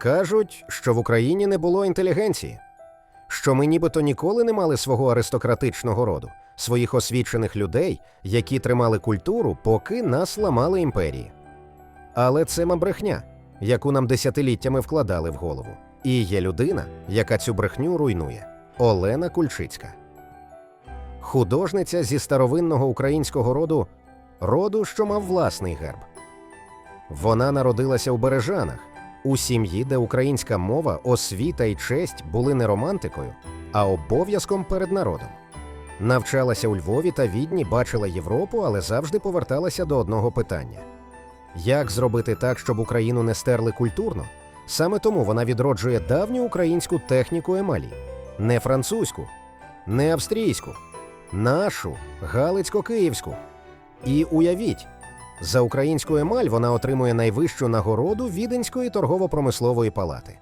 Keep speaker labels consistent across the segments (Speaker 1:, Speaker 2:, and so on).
Speaker 1: Кажуть, що в Україні не було інтелігенції, що ми нібито ніколи не мали свого аристократичного роду, своїх освічених людей, які тримали культуру, поки нас ламали імперії. Але це мабрехня, яку нам десятиліттями вкладали в голову. І є людина, яка цю брехню руйнує Олена Кульчицька. Художниця зі старовинного українського роду, роду, що мав власний герб. Вона народилася у Бережанах, у сім'ї, де українська мова, освіта і честь були не романтикою, а обов'язком перед народом. Навчалася у Львові та Відні, бачила Європу, але завжди поверталася до одного питання: як зробити так, щоб Україну не стерли культурно? Саме тому вона відроджує давню українську техніку емалі, не французьку, не австрійську, нашу галицько-київську. І уявіть, за українську емаль вона отримує найвищу нагороду Віденської торгово-промислової палати.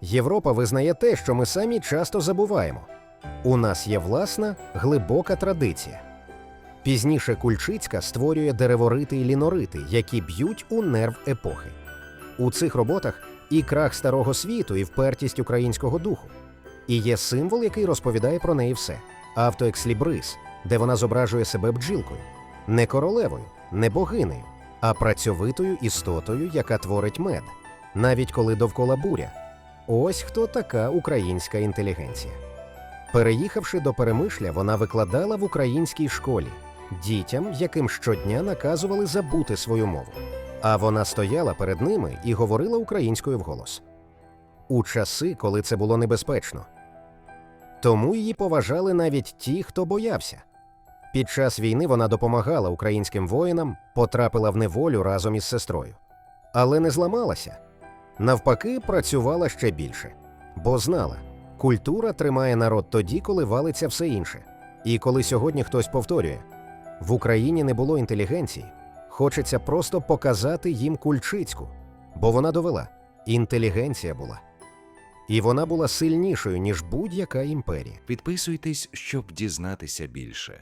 Speaker 1: Європа визнає те, що ми самі часто забуваємо. У нас є власна глибока традиція. Пізніше Кульчицька створює дереворити і лінорити, які б'ють у нерв епохи. У цих роботах і крах старого світу, і впертість українського духу. І є символ, який розповідає про неї все автоекслібрис, де вона зображує себе бджілкою, не королевою, не богинею, а працьовитою істотою, яка творить мед, навіть коли довкола буря. Ось хто така українська інтелігенція. Переїхавши до Перемишля, вона викладала в українській школі дітям, яким щодня наказували забути свою мову. А вона стояла перед ними і говорила українською вголос. У часи, коли це було небезпечно. Тому її поважали навіть ті, хто боявся. Під час війни вона допомагала українським воїнам, потрапила в неволю разом із сестрою. Але не зламалася. Навпаки, працювала ще більше, бо знала, культура тримає народ тоді, коли валиться все інше. І коли сьогодні хтось повторює: в Україні не було інтелігенції, хочеться просто показати їм кульчицьку, бо вона довела інтелігенція була. І вона була сильнішою, ніж будь-яка імперія.
Speaker 2: Підписуйтесь, щоб дізнатися більше.